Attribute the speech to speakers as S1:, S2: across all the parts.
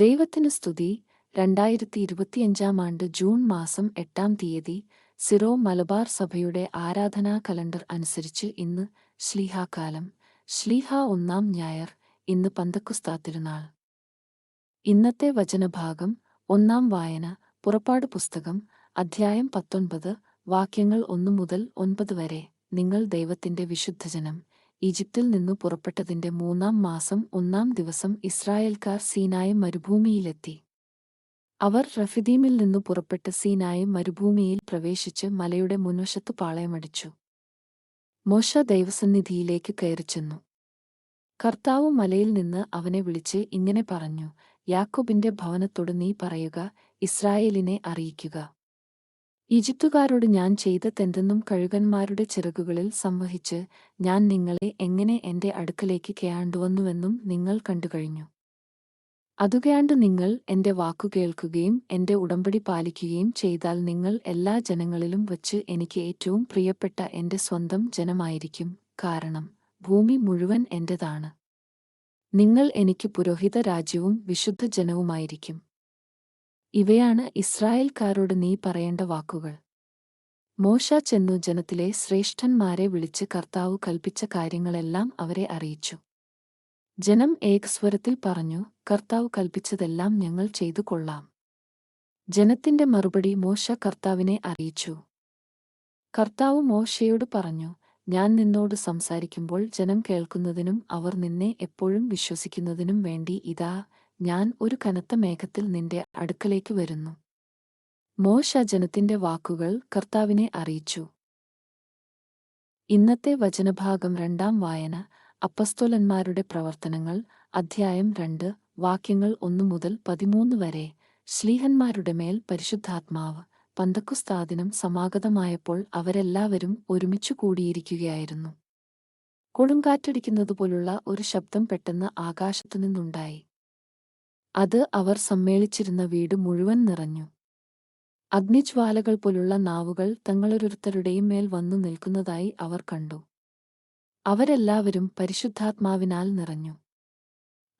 S1: ദൈവത്തിന് സ്തുതി. രണ്ടായിരത്തി ഇരുപത്തിയഞ്ചാം ആണ്ട് ജൂൺ മാസം എട്ടാം തീയതി സിറോ മലബാർ സഭയുടെ ആരാധനാ കലണ്ടർ അനുസരിച്ച് ഇന്ന് ശ്ലീഹാകാലം ശ്ലീഹ ഒന്നാം ഞായർ ഇന്ന് പന്തക്കുസ്താ തിരുനാൾ. ഇന്നത്തെ വചനഭാഗം ഒന്നാം വായന പുറപ്പാട് പുസ്തകം അധ്യായം പത്തൊൻപത് വാക്യങ്ങൾ ഒന്നു മുതൽ ഒൻപത് വരെ. നിങ്ങൾ ദൈവത്തിന്റെ വിശുദ്ധജനം. ഈജിപ്തിൽ നിന്നു പുറപ്പെട്ടതിന്റെ മൂന്നാം മാസം ഒന്നാം ദിവസം ഇസ്രായേൽക്കാർ സീനായ മരുഭൂമിയിലെത്തി. അവർ റഫിദീമിൽ നിന്നു പുറപ്പെട്ട് സീനായ മരുഭൂമിയിൽ പ്രവേശിച്ച് മലയുടെ മുൻവശത്തു പാളയമടിച്ചു. മോശ ദൈവസന്നിധിയിലേക്ക് കയറിച്ചെന്നു കർത്താവ് മലയിൽ നിന്ന് അവനെ വിളിച്ച് ഇങ്ങനെ പറഞ്ഞു യാക്കോബിന്റെ ഭവനത്തോട് നീ പറയുക ഇസ്രായേലിനെ അറിയിക്കുക. ഈജിപ്തുകാരോട് ഞാൻ ചെയ്ത തെന്തെന്നും കഴുകന്മാരുടെ ചിറകുകളിൽ സംവഹിച്ച് ഞാൻ നിങ്ങളെ എങ്ങനെ എന്റെ അടുക്കലേക്ക് കേയാണ്ടുവന്നുവെന്നും നിങ്ങൾ കണ്ടുകഴിഞ്ഞു അതുകയാണ്ട് നിങ്ങൾ എന്റെ വാക്കു കേൾക്കുകയും എന്റെ ഉടമ്പടി പാലിക്കുകയും ചെയ്താൽ നിങ്ങൾ എല്ലാ ജനങ്ങളിലും വച്ച് എനിക്ക് ഏറ്റവും പ്രിയപ്പെട്ട എന്റെ സ്വന്തം ജനമായിരിക്കും. കാരണം ഭൂമി മുഴുവൻ എന്റേതാണ്. നിങ്ങൾ എനിക്ക് പുരോഹിത രാജ്യവും വിശുദ്ധ ജനവുമായിരിക്കും. ഇവയാണ് ഇസ്രായേൽക്കാരോട് നീ പറയേണ്ട വാക്കുകൾ. മോശ ചെന്നു ജനത്തിലെ ശ്രേഷ്ഠന്മാരെ വിളിച്ച് കർത്താവ് കൽപ്പിച്ച കാര്യങ്ങളെല്ലാം അവരെ അറിയിച്ചു. ജനം ഏകസ്വരത്തിൽ പറഞ്ഞു കർത്താവ് കൽപ്പിച്ചതെല്ലാം ഞങ്ങൾ ചെയ്തു കൊള്ളാം. ജനത്തിന്റെ മറുപടി മോശ കർത്താവിനെ അറിയിച്ചു. കർത്താവ് മോശയോട് പറഞ്ഞു ഞാൻ നിന്നോട് സംസാരിക്കുമ്പോൾ ജനം കേൾക്കുന്നതിനും അവർ നിന്നെ എപ്പോഴും വിശ്വസിക്കുന്നതിനും വേണ്ടി ഇതാ ഞാൻ ഒരു കനത്ത മേഘത്തിൽ നിന്റെ അടുക്കലേക്ക് വരുന്നു. മോശ ജനത്തിന്റെ വാക്കുകൾ കർത്താവിനെ അറിയിച്ചു. ഇന്നത്തെ വചനഭാഗം രണ്ടാം വായന അപ്പസ്തോലന്മാരുടെ പ്രവർത്തനങ്ങൾ അധ്യായം രണ്ട് വാക്യങ്ങൾ ഒന്നു മുതൽ പതിമൂന്ന് വരെ. ശ്ലീഹന്മാരുടെ മേൽ പരിശുദ്ധാത്മാവ് പന്തക്കുസ്താദിനം സമാഗതമായപ്പോൾ അവരെല്ലാവരും ഒരുമിച്ചു കൂടിയിരിക്കുകയായിരുന്നു. കൊടുങ്കാറ്റടിക്കുന്നതുപോലുള്ള ഒരു ശബ്ദം പെട്ടെന്ന് ആകാശത്തുനിന്നുണ്ടായി. അത് അവർ സമ്മേളിച്ചിരുന്ന വീട് മുഴുവൻ നിറഞ്ഞു. അഗ്നിജ്വാലകൾ പോലുള്ള നാവുകൾ തങ്ങളൊരുത്തരുടെയും മേൽ വന്നു നിൽക്കുന്നതായി അവർ കണ്ടു. അവരെല്ലാവരും പരിശുദ്ധാത്മാവിനാൽ നിറഞ്ഞു.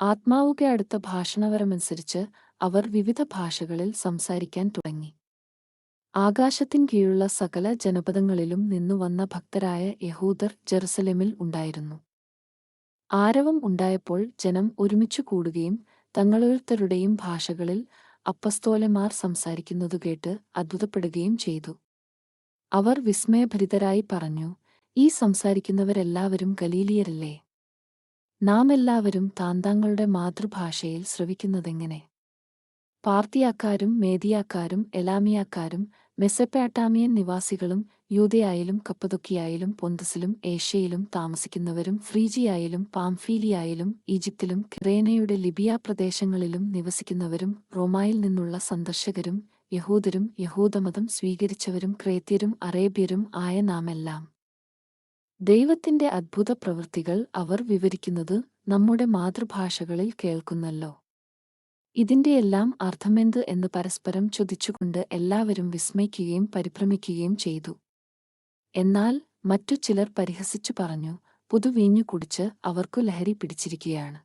S1: ആത്മാവുകെ അടുത്ത ഭാഷണവരമനുസരിച്ച് അവർ വിവിധ ഭാഷകളിൽ സംസാരിക്കാൻ തുടങ്ങി. ആകാശത്തിൻ കീഴുള്ള സകല ജനപദങ്ങളിലും നിന്നു വന്ന ഭക്തരായ യഹൂദർ ജെറുസലേമിൽ ഉണ്ടായിരുന്നു. ആരവം ഉണ്ടായപ്പോൾ ജനം ഒരുമിച്ചു കൂടുകയും തങ്ങളോരുത്തരുടെയും ഭാഷകളിൽ അപ്പസ്തോലന്മാർ സംസാരിക്കുന്നതു കേട്ട് അത്ഭുതപ്പെടുകയും ചെയ്തു. അവർ വിസ്മയഭരിതരായി പറഞ്ഞു ഈ സംസാരിക്കുന്നവരെല്ലാവരും ഗലീലിയരല്ലേ? നാം എല്ലാവരും താന്താങ്ങളുടെ മാതൃഭാഷയിൽ ശ്രവിക്കുന്നതെങ്ങനെ? പാർത്തിയാക്കാരും മേദിയാക്കാരും എലാമിയാക്കാരും മെസ്സപ്പാട്ടാമിയൻ നിവാസികളും യൂതയായാലും കപ്പതൊക്കിയായാലും പൊന്തസിലും ഏഷ്യയിലും താമസിക്കുന്നവരും ഫ്രീജിയായാലും പാംഫീലിയായാലും ഈജിപ്തിലും കിറേനയുടെ ലിബിയ പ്രദേശങ്ങളിലും നിവസിക്കുന്നവരും റോമായിൽ നിന്നുള്ള സന്ദർശകരും യഹൂദരും യഹൂദമതം സ്വീകരിച്ചവരും ക്രേത്യരും അറേബ്യരും ആയ നാമെല്ലാം. ദൈവത്തിന്റെ അദ്ഭുത പ്രവൃത്തികൾ അവർ വിവരിക്കുന്നത് നമ്മുടെ മാതൃഭാഷകളിൽ കേൾക്കുന്നല്ലോ. ഇതിന്റെയെല്ലാം അർത്ഥമെന്ത് എന്ന് പരസ്പരം ചൊതിച്ചുകൊണ്ട് എല്ലാവരും വിസ്മയിക്കുകയും പരിഭ്രമിക്കുകയും ചെയ്തു. എന്നാൽ മറ്റു ചിലർ പരിഹസിച്ചു പറഞ്ഞു പുതുവീഞ്ഞു കുടിച്ച് അവർക്കു ലഹരി പിടിച്ചിരിക്കുകയാണ്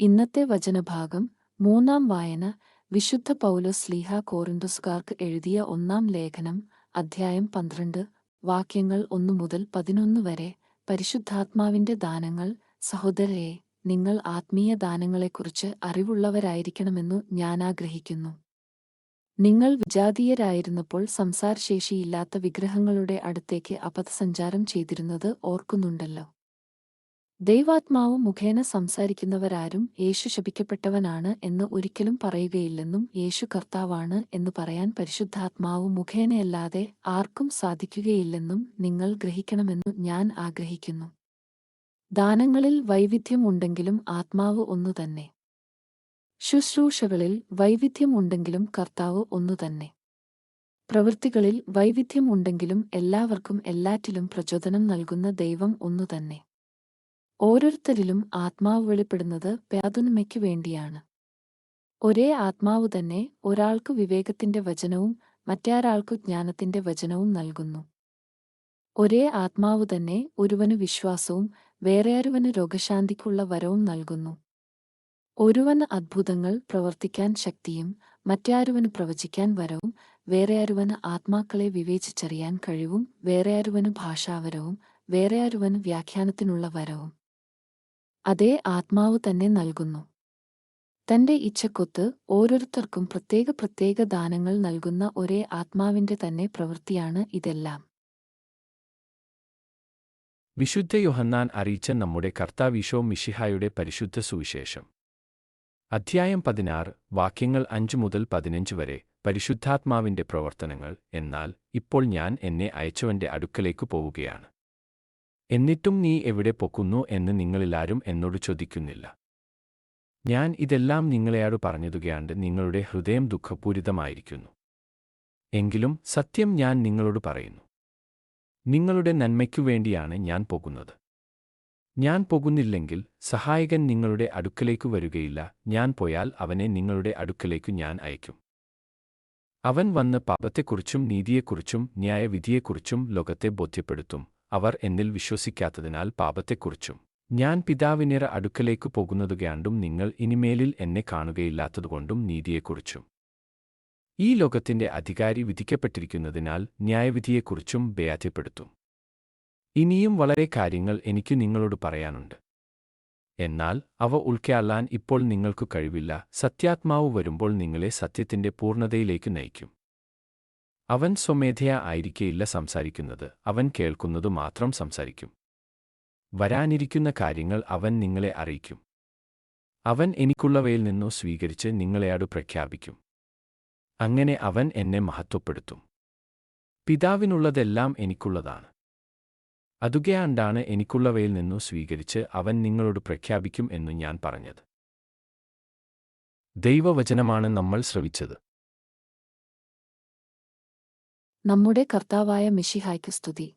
S1: ഇന്നത്തെ വചനഭാഗം മൂന്നാം വായന വിശുദ്ധ പൗലോസ് ലീഹ കോറിൻഡുസുകാർക്ക് എഴുതിയ ഒന്നാം ലേഖനം അധ്യായം പന്ത്രണ്ട് വാക്യങ്ങൾ ഒന്നു മുതൽ പതിനൊന്ന് വരെ പരിശുദ്ധാത്മാവിന്റെ ദാനങ്ങൾ സഹോദരരെ നിങ്ങൾ ആത്മീയ ദാനങ്ങളെക്കുറിച്ച് അറിവുള്ളവരായിരിക്കണമെന്നു ഞാൻ ആഗ്രഹിക്കുന്നു നിങ്ങൾ വിജാതീയരായിരുന്നപ്പോൾ സംസാരശേഷിയില്ലാത്ത വിഗ്രഹങ്ങളുടെ അടുത്തേക്ക് അപഥസഞ്ചാരം ചെയ്തിരുന്നത് ഓർക്കുന്നുണ്ടല്ലോ. ദൈവാത്മാവ് മുഖേന സംസാരിക്കുന്നവരാരും യേശു ശപിക്കപ്പെട്ടവനാണ് എന്ന് ഒരിക്കലും പറയുകയില്ലെന്നും യേശു കർത്താവാണ് എന്ന് പറയാൻ പരിശുദ്ധാത്മാവ് മുഖേനയല്ലാതെ ആർക്കും സാധിക്കുകയില്ലെന്നും നിങ്ങൾ ഗ്രഹിക്കണമെന്നു ഞാൻ ആഗ്രഹിക്കുന്നു. ദാനങ്ങളിൽ വൈവിധ്യമുണ്ടെങ്കിലും ആത്മാവ് ഒന്നുതന്നെ. ശുശ്രൂഷകളിൽ വൈവിധ്യമുണ്ടെങ്കിലും കർത്താവ് ഒന്നുതന്നെ. പ്രവൃത്തികളിൽ വൈവിധ്യമുണ്ടെങ്കിലും എല്ലാവർക്കും എല്ലാറ്റിലും പ്രചോദനം നൽകുന്ന ദൈവം ഒന്നുതന്നെ. ഓരോരുത്തരിലും ആത്മാവ് വെളിപ്പെടുന്നത് പ്യാതുന്മയ്ക്കു വേണ്ടിയാണ്. ഒരേ ആത്മാവ് തന്നെ ഒരാൾക്കു വിവേകത്തിന്റെ വചനവും മറ്റാരാൾക്കു ജ്ഞാനത്തിന്റെ വചനവും നൽകുന്നു. ഒരേ ആത്മാവ് തന്നെ ഒരുവന് വിശ്വാസവും വേറെയൊരുവന് രോഗശാന്തിക്കുള്ള വരവും നൽകുന്നു. ഒരുവന് അത്ഭുതങ്ങൾ പ്രവർത്തിക്കാൻ ശക്തിയും മറ്റാരുവന് പ്രവചിക്കാൻ വരവും വേറെയാരുവന് ആത്മാക്കളെ വിവേചിച്ചറിയാൻ കഴിവും വേറെയാരുവന് ഭാഷാവരവും വേറെയാരുവന് വ്യാഖ്യാനത്തിനുള്ള വരവും. അതേ ആത്മാവ് തന്നെ നൽകുന്നു. തന്റെ ഇച്ഛക്കൊത്ത് ഓരോരുത്തർക്കും പ്രത്യേക പ്രത്യേക ദാനങ്ങൾ നൽകുന്ന ഒരേ ആത്മാവിന്റെ തന്നെ പ്രവൃത്തിയാണ് ഇതെല്ലാം.
S2: വിശുദ്ധ യോഹന്നാൻ അറിയിച്ച നമ്മുടെ കർത്താവിഷോ മിഷിഹായുടെ പരിശുദ്ധ സുവിശേഷം. അധ്യായം പതിനാറ് വാക്യങ്ങൾ അഞ്ച് മുതൽ പതിനഞ്ച് വരെ പരിശുദ്ധാത്മാവിന്റെ പ്രവർത്തനങ്ങൾ എന്നാൽ ഇപ്പോൾ ഞാൻ എന്നെ അയച്ചവന്റെ അടുക്കലേക്ക് പോവുകയാണ്. എന്നിട്ടും നീ എവിടെ പൊക്കുന്നു എന്ന് നിങ്ങളിലാരും എന്നോട് ചോദിക്കുന്നില്ല. ഞാൻ ഇതെല്ലാം നിങ്ങളെയാട് പറഞ്ഞതുകയാണ്ട് നിങ്ങളുടെ ഹൃദയം ദുഃഖപൂരിതമായിരിക്കുന്നു. എങ്കിലും സത്യം ഞാൻ നിങ്ങളോട് പറയുന്നു. നിങ്ങളുടെ നന്മയ്ക്കു വേണ്ടിയാണ് ഞാൻ പോകുന്നത്. ഞാൻ പോകുന്നില്ലെങ്കിൽ സഹായകൻ നിങ്ങളുടെ അടുക്കലേക്ക് വരികയില്ല. ഞാൻ പോയാൽ അവനെ നിങ്ങളുടെ അടുക്കലേക്കു ഞാൻ അയക്കും. അവൻ വന്ന് പാപത്തെക്കുറിച്ചും നീതിയെക്കുറിച്ചും ന്യായവിധിയെക്കുറിച്ചും ലോകത്തെ ബോധ്യപ്പെടുത്തും. അവർ എന്നിൽ വിശ്വസിക്കാത്തതിനാൽ പാപത്തെക്കുറിച്ചും. ഞാൻ പിതാവിനിറ അടുക്കലേക്ക് പോകുന്നതുകയാണ്ടും നിങ്ങൾ ഇനിമേലിൽ എന്നെ കാണുകയില്ലാത്തതുകൊണ്ടും നീതിയെക്കുറിച്ചും. ഈ ലോകത്തിന്റെ അധികാരി വിധിക്കപ്പെട്ടിരിക്കുന്നതിനാൽ ന്യായവിധിയെക്കുറിച്ചും ബേയാധ്യപ്പെടുത്തും ഇനിയും വളരെ കാര്യങ്ങൾ എനിക്ക് നിങ്ങളോട് പറയാനുണ്ട്. എന്നാൽ അവ ഉൾക്കൊള്ളാൻ ഇപ്പോൾ നിങ്ങൾക്കു കഴിവില്ല. സത്യാത്മാവ് വരുമ്പോൾ നിങ്ങളെ സത്യത്തിന്റെ പൂർണതയിലേക്ക് നയിക്കും. അവൻ സ്വമേധയാ ആയിരിക്കയില്ല സംസാരിക്കുന്നത്. അവൻ കേൾക്കുന്നതു മാത്രം സംസാരിക്കും. വരാനിരിക്കുന്ന കാര്യങ്ങൾ അവൻ നിങ്ങളെ അറിയിക്കും. അവൻ എനിക്കുള്ളവയിൽ നിന്നോ സ്വീകരിച്ച് നിങ്ങളെയാടു പ്രഖ്യാപിക്കും. അങ്ങനെ അവൻ എന്നെ മഹത്വപ്പെടുത്തും. പിതാവിനുള്ളതെല്ലാം എനിക്കുള്ളതാണ്. അതുകയാണ്ടാണ് എനിക്കുള്ളവയിൽ നിന്നു സ്വീകരിച്ച് അവൻ നിങ്ങളോട് പ്രഖ്യാപിക്കും എന്നു ഞാൻ പറഞ്ഞത്. ദൈവവചനമാണ് നമ്മൾ ശ്രവിച്ചത്.
S1: നമ്മുടെ കർത്താവായ മിഷിഹായ്ക്ക് സ്തുതി.